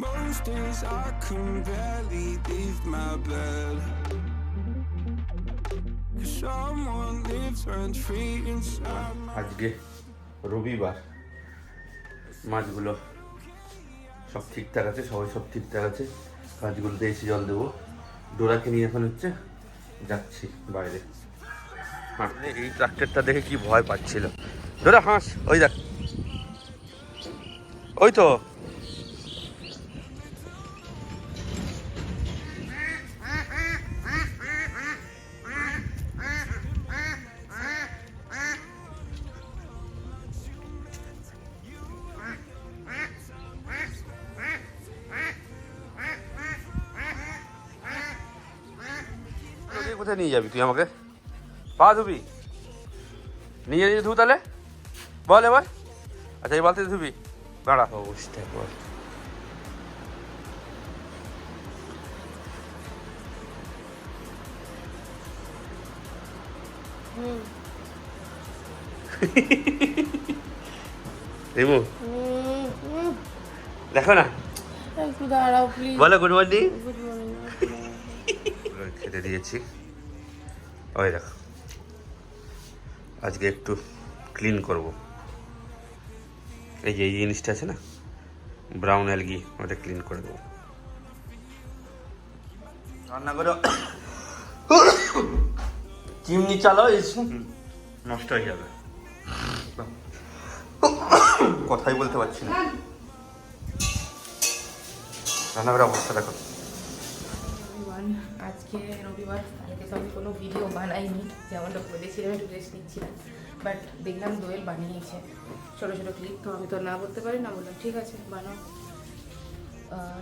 Most days I can barely leave my bed. someone lives rent free inside আজকে রবিবার। মাছগুলো সব ঠিকঠাক আছে, সবাই সব ঠিকঠাক আছে। কাজগুলোতে এসে জল দেবো। ডোরাকে নিয়ে এখন হচ্ছে যাচ্ছি বাইরে। হাঁটলে এই ট্রাক্টরটা দেখে কি ভয় পাচ্ছিল। ডোরা, হাঁস, ওই দেখ। ওই তো। কোথায় নিয়ে যাবি তুই আমাকে? পা ধুবি। নিয়ে নিয়ে ধু তাহলে? বল এবার। আচ্ছা এই বালতি ধুবি। দাঁড়া। অবস্থা বল। রিমু। দেখো না। একটু বলো গুড মর্নিং গুড মর্নিং খেতে দিয়েছি। ওই দেখো। আজকে একটু ক্লিন করব। এই যে এই জিনিসটা আছে না? ব্রাউন অ্যালগি ওটা ক্লিন করে দেবো। রান্না করো। চিমনি চালাও নষ্ট হয়ে যাবে। কথাই বলতে পারছি না। রান্নাঘরের অবস্থা দেখো। আজকে রবিবার কালকে তো আমি কোনো ভিডিও বানাইনি, যেমনটা বলেছিলাম, একটু রেস্ট নিচ্ছিলাম। বাট দেখলাম দোয়েল বানিয়েছে। ছোটো ছোটো ক্লিপ তো আমি তো না বলতে পারি, না বললাম, ঠিক আছে, বানাও।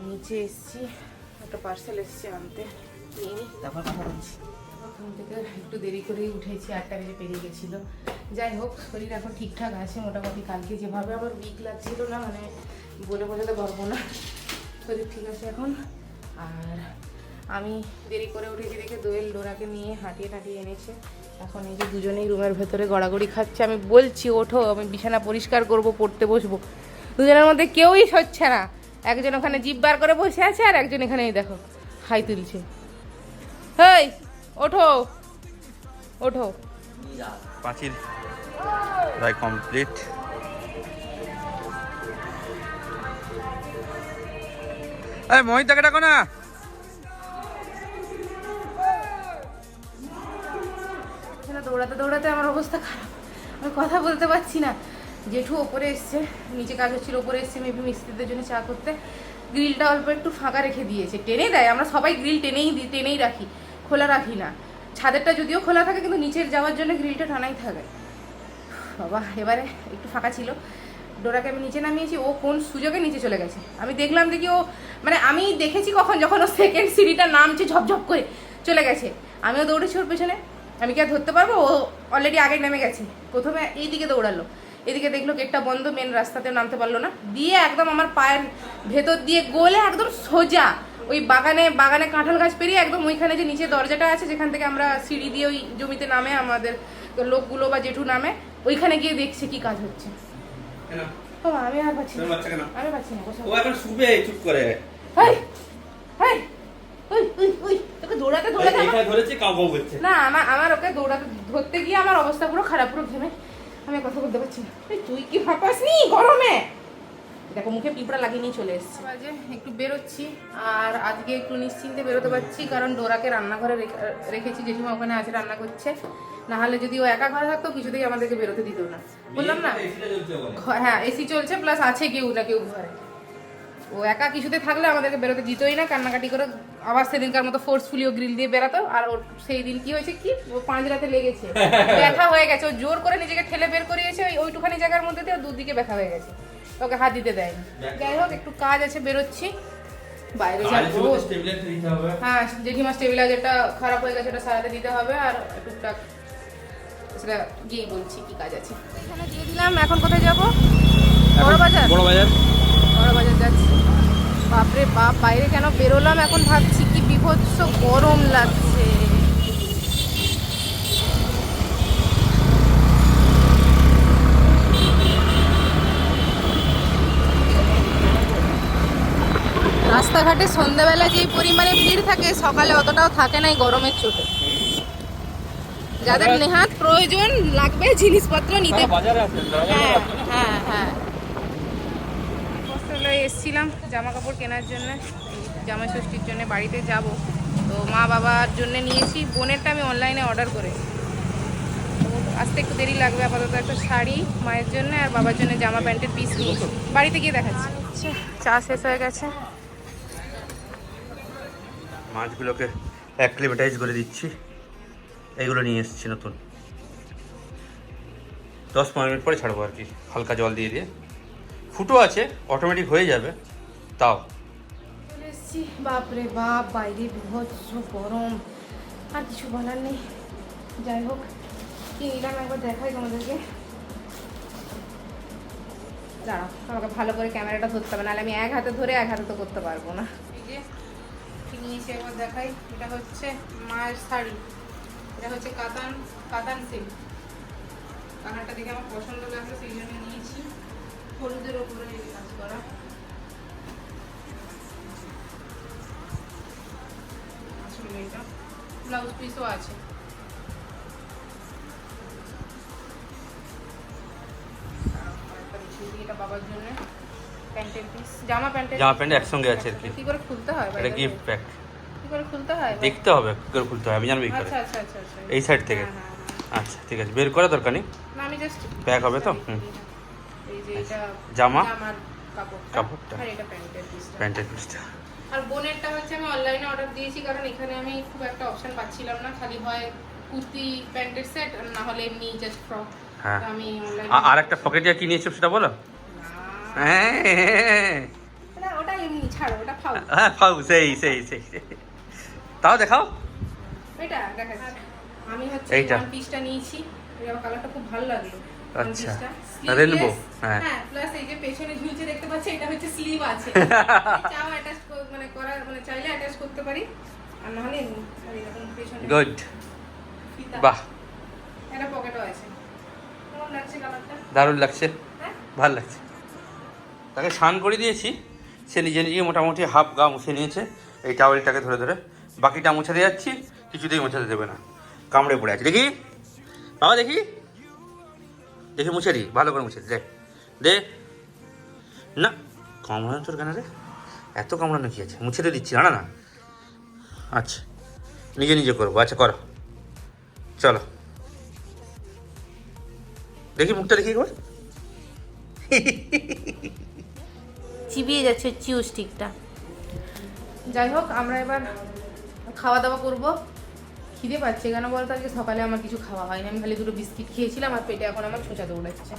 নিচে এসছি, একটা পার্সেল এসছে আনতে। নিয়ে তারপর কথা বলছি। ওখান থেকে একটু দেরি করেই উঠেছি, আটটা বেজে পেরিয়ে গেছিল। যাই হোক, শরীর এখন ঠিকঠাক আছে, মোটামুটি কালকে যেভাবে আমার উইক লাগছিল না মানে বলে বোঝাতে পারব না। শরীর ঠিক আছে এখন। আর আমি দেরি করে উঠেছি দেখে দোয়েল ডোরাকে নিয়ে হাঁটিয়ে টাটিয়ে এনেছে। এখন এই যে দুজনেই রুমের ভেতরে গড়াগড়ি খাচ্ছে, আমি বলছি, ওঠো, আমি বিছানা পরিষ্কার করব, পড়তে বসবো। দুজনের মধ্যে কেউই সচ্ছে না। একজন ওখানে জিভ বার করে বসে আছে আর একজন এখানে দেখো, হাই তুলছে। হেই, ওঠো ওঠো। পাঁচিল প্রায় কমপ্লিট। এই মহিতাকে ডাকো না। দৌড়াতে দৌড়াতে আমার অবস্থা খারাপ। আমি কথা বলতে পারছি না। জেঠু ওপরে এসছে, নিচে কাজ হচ্ছিল, ওপরে এসছে মেবি মিস্ত্রিদের জন্য চা করতে। গ্রিলটা অল্প একটু ফাঁকা রেখে দিয়েছে। টেনে দেয়, আমরা সবাই গ্রিল টেনেই দিই টেনেই রাখি, খোলা রাখি না। ছাদেরটা যদিও খোলা থাকে, কিন্তু নিচের যাওয়ার জন্য গ্রিলটা টানাই থাকে। বাবা, এবারে একটু ফাঁকা ছিল। ডোরাকে আমি নিচে নামিয়েছি, ও কোন সুযোগে নিচে চলে গেছে। আমি দেখলাম দেখি ও মানে আমি দেখেছি কখন, যখন ও সেকেন্ড সিঁড়িটা নামছে ঝপঝপ করে, চলে গেছে। আমিও দৌড়েছি ওর পেছনে। আমি কি আর ধরতে পারব? ও অলরেডি আগে নেমে গেছে। প্রথমে এই দিকে দৌড়ালো। এদিকে দেখল গেটটা বন্ধ মেন রাস্তাতেও নামতে পারল না। দিয়ে একদম আমার পায়ের ভেতর দিয়ে গোলে একদম সোজা ওই বাগানে বাগানে কাঁঠাল গাছ পেরিয়ে একদম ওইখানে যে নিচে দরজাটা আছে যেখান থেকে আমরা সিঁড়ি দিয়ে ওই জমিতে নামে আমাদের লোকগুলো বা জেঠু নামে ওইখানে গিয়ে দেখছে কি কাজ হচ্ছে। ও আমি আর পাচ্ছি না। আমি পাচ্ছি না ও এখন শুবে চুপ করে। Hi hi! ওই ওই ওই তোকে দৌড়াতে ধরেছে করছে না আমার আমার ওকে দৌড়াতে ধরতে গিয়ে আমার অবস্থা পুরো খারাপ পুরো ঘেমে। আমি কথা বলতে পারছি না। তুই কি ফাঁকাসনি গরমে! দেখো মুখে পিঁপড়া লাগিয়ে নিয়ে চলে এসেছি। বাজে একটু বেরোচ্ছি আর আজকে একটু নিশ্চিন্তে বেরোতে পারছি কারণ ডোরাকে রান্নাঘরে রেখে- রেখেছি জেঠিমা ওখানে আছে রান্না করছে। না হলে যদি ও একা ঘরে থাকতো কিছুতেই আমাদেরকে বেরোতে দিত না। বললাম না? হ্যাঁ এসি চলছে প্লাস আছে কেউ না কেউ ঘরে। ও একা কিছুতে থাকলে আমাদেরকে বেরোতে দিতই না কান্নাকাটি করে আবার সেদিনকার মতো ফোর্সফুলিও গ্রিল দিয়ে বেরাতো আর ওর সেই দিন কি হয়েছে কি? ও পাঁচ রাতে লেগেছে। ব্যথা হয়ে গেছে। ও জোর করে নিজেকে ঠেলে বের করিয়েছে ওই ওইটুখানি জায়গার মধ্যে দিয়ে দুদিকে ব্যথা হয়ে গেছে। ওকে হাত দিতে দেয়নি। যাই হোক একটু কাজ আছে বেরোচ্ছি। বাইরে যাব। হ্যাঁ জেঠিমা স্টেবিলাইজারটা খারাপ হয়ে গেছে ওটা সারাতে দিতে হবে। আর টুকটাক সেটা গিয়ে বলছি কি কাজ আছে। এখানে দিয়ে দিলাম এখন কোথায় যাব? বড় বাজার বড় বাজার বাজার যাচ্ছি। বাপরে বাপ বাইরে কেন বেরোলাম? এখন ভাবছি কি বিভৎস গরম লাগছে। রাস্তাঘাটে সন্ধ্যাবেলা যে পরিমাণে ভিড় থাকে সকালে অতটাও থাকে না এই গরমের চোটে। যাদের নেহাত প্রয়োজন লাগবে জিনিসপত্র নিতে হ্যাঁ হ্যাঁ হ্যাঁ বস্ত্রালয়ে এসেছিলাম জামা কাপড় কেনার জন্য জামা ষষ্ঠীর জন্য বাড়িতে যাব। তো মা বাবার জন্য নিয়েছি বোনেরটা আমি অনলাইনে অর্ডার করে তো আসতে একটু দেরি লাগবে আপাতত একটা শাড়ি মায়ের জন্য আর বাবার জন্য জামা প্যান্টের পিস নিয়েছি। বাড়িতে গিয়ে দেখাচ্ছি। চা শেষ হয়ে গেছে। মাছগুলোকে অ্যাক্লিমেটাইজ করে দিচ্ছি। এইগুলো নিয়ে এসেছি নতুন। দশ পনেরো মিনিট পরে ছাড়বো আর কি হালকা জল দিয়ে দিয়ে। ফুটো আছে অটোমেটিক হয়ে যাবে। তাও। বাপরে বাপ, বাইরে বিভৎস গরম। আর কিছু বলার নেই। যাই হোক নিলাম একবার দেখাই তোমাদেরকে। দাঁড়াও, আমাকে ভালো করে ক্যামেরাটা ধরতে হবে, নাহলে আমি এক হাতে ধরে এক হাতে তো করতে পারব না। নিয়েছি একবার দেখাই। এটা হচ্ছে মায়ের শাড়ি। এটা হচ্ছে কাতান কাতান সিল্ক। কালারটা দেখে আমার পছন্দ লাগল সেই জন্য নিয়েছি। হলুদের ওপরে কাজ করা। আসলে এটা। ব্লাউজ পিসও আছে। আরেকটা দেখিয়ে দিই, এটা বাবার জন্য প্যান্টের পিস জামা প্যান্টের জামা প্যান্ট একসঙ্গে আছে আর কি। কি করে খুলতে হয় এটা গিফট প্যাক কি করে খুলতে হয় দেখতে হবে কি করে খুলতে হয় আমি জানব করে। আচ্ছা আচ্ছা আচ্ছা আচ্ছা। এই সাইড থেকে। হ্যাঁ, হ্যাঁ, হ্যাঁ। আচ্ছা ঠিক আছে। বের করা দরকার নেই? না আমি জাস্ট প্যাক হবে তো? হুম। এই যে এটা জামা? জামার কাপড়টা। আর এটা প্যান্টের পিসটা প্যান্টের পিসটা আর বোনেরটা হচ্ছে আমি অনলাইনে অর্ডার দিয়েছি কারণ এখানে আমি খুব একটা অপশন পাচ্ছিলাম না। খালি হয় কুর্তি প্যান্টের সেট আর না হলে এমনি জাস্ট ফ্রক হ্যাঁ। আমি অনলাইনে আ- আর একটা পকেটে সেটা বলো? হ্যাঁ। না ওটা এমনি ছাড়ো ওটা হ্যাঁ সেই সেই সেই। তাও দেখাও। এটা আমি হচ্ছে। ওয়ান পিসটা নিয়েছি। আমার কালারটা খুব ভালো লাগল। আচ্ছা। Sleeveless, হ্যাঁ। হ্যাঁ প্লাস এই যে পেছনে ঝুলছে দেখতে পাচ্ছি এটা হচ্ছে স্লিভ আছে। চাও অ্যাটাচ মানে করার মানে চাইলে অ্যাটাচ করতে পারি। আর না হলে এরকম পেছনে গুড। বাহ। একটা পকেটও আছে। কেমন লাগছে কালারটা দারুণ লাগছে। হ্যাঁ? ভালো লাগছে। তাকে স্নান করে দিয়েছি। সে নিজে নিজে মোটামুটি হাফ গা মুছে নিয়েছে। এই টাওয়েলটাকে ধরে ধরে। বাকিটা মুছাতে যাচ্ছি। কিছুতেই মুছাতে দেবে না। কামড়ে পড়ে আছে। দেখি। বাবা দেখি। দেখি মুছে দি ভালো করে মুছে দি, দে। না কামড়ানো তোর কেন রে? এত কামড়ানো কি আছে? মুছে তো দিচ্ছি না না। আচ্ছা নিজে নিজে করব। আচ্ছা করো। চলো। দেখি মুখটা দেখি একবার। চিবিয়ে যাচ্ছে চিউ স্টিকটা যাই হোক আমরা এবার খাওয়া দাওয়া করব। খিদে পাচ্ছে কেন বলতো? আজকে সকালে আমার কিছু খাওয়া হয়নি। আমি খালি দুটো বিস্কিট খেয়েছিলাম আর পেটে এখন আমার ছোঁচা দৌড়াচ্ছে।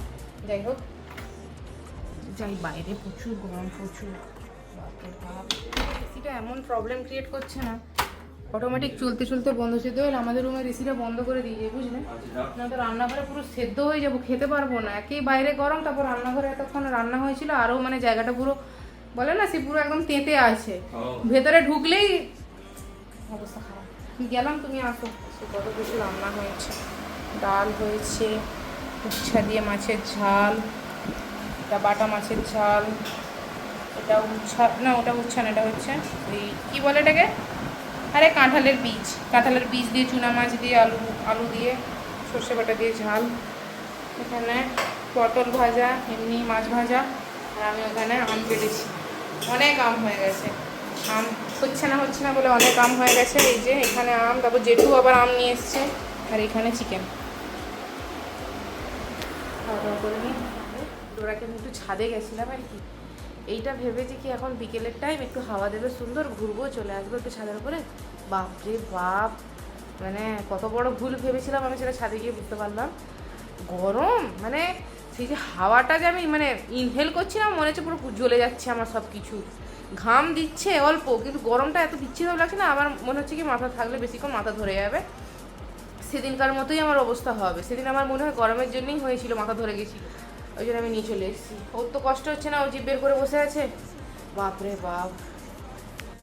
যাই হোক। যাই বাইরে প্রচুর গরম প্রচুর। এসিটা এমন প্রবলেম ক্রিয়েট করছে না। অটোমেটিক চলতে চলতে বন্ধ সেদ্ধ হলে আমাদের রুমের এসিটা বন্ধ করে দিয়ে যায় বুঝলে? না তো রান্নাঘরে পুরো সেদ্ধ হয়ে যাব খেতে পারব না। একেই বাইরে গরম তারপর রান্নাঘরে এতক্ষণ রান্না হয়েছিল আরও মানে জায়গাটা পুরো বলে না সে পুরো একদম তেঁতে আছে। ভেতরে ঢুকলেই অবস্থা খারাপ। গেলাম, তুমি আসো। কত কিছু রান্না হয়েছে। ডাল হয়েছে, উচ্ছা দিয়ে মাছের ঝাল এটা বাটা মাছের ঝাল, এটা উচ্ছা, না, ওটা উচ্ছা না, এটা হচ্ছে এই, কী বলে এটাকে? আরে কাঁঠালের বীজ। কাঁঠালের বীজ দিয়ে, চুনা মাছ দিয়ে, আলু আলু দিয়ে, সর্ষে বাটা দিয়ে ঝাল। এখানে পটল ভাজা, এমনি মাছ ভাজা, আর আমি ওখানে আম কেটেছি। অনেক আম হয়ে গেছে। আম হচ্ছে না হচ্ছে না বলে অনেক আম হয়ে গেছে। এই যে এখানে আম, তারপর জেঠু আবার আম নিয়ে এসছে, আর এখানে চিকেন করে নিই ডোরাকে আমি একটু ছাদে গেছিলাম আর কি। এইটা ভেবেছি কি এখন বিকেলের টাইম একটু হাওয়া দেবে সুন্দর, ঘুরবো, চলে আসব একটু ছাদের উপরে। বাপরে বাপ! মানে কত বড় ভুল ভেবেছিলাম আমি, সেটা ছাদে গিয়ে বুঝতে পারলাম। গরম! মানে সেই যে হাওয়াটা যে আমি মানে ইনহেল করছি না মনে হচ্ছে পুরো জ্বলে যাচ্ছে আমার সব কিছু ঘাম দিচ্ছে অল্প, কিন্তু গরমটা এত বিচ্ছিন্ন লাগছে না, আমার মনে হচ্ছে কি মাথা থাকলে বেশিক্ষণ মাথা ধরে যাবে। সেদিনকার মতোই আমার অবস্থা হবে। সেদিন আমার মনে হয় গরমের জন্যই হয়েছিল মাথা ধরে গেছি। ওই জন্য আমি নিয়ে চলে এসেছি। ওর তো কষ্ট হচ্ছে না, ও জিভ বের করে বসে আছে। বাপরে বাপ।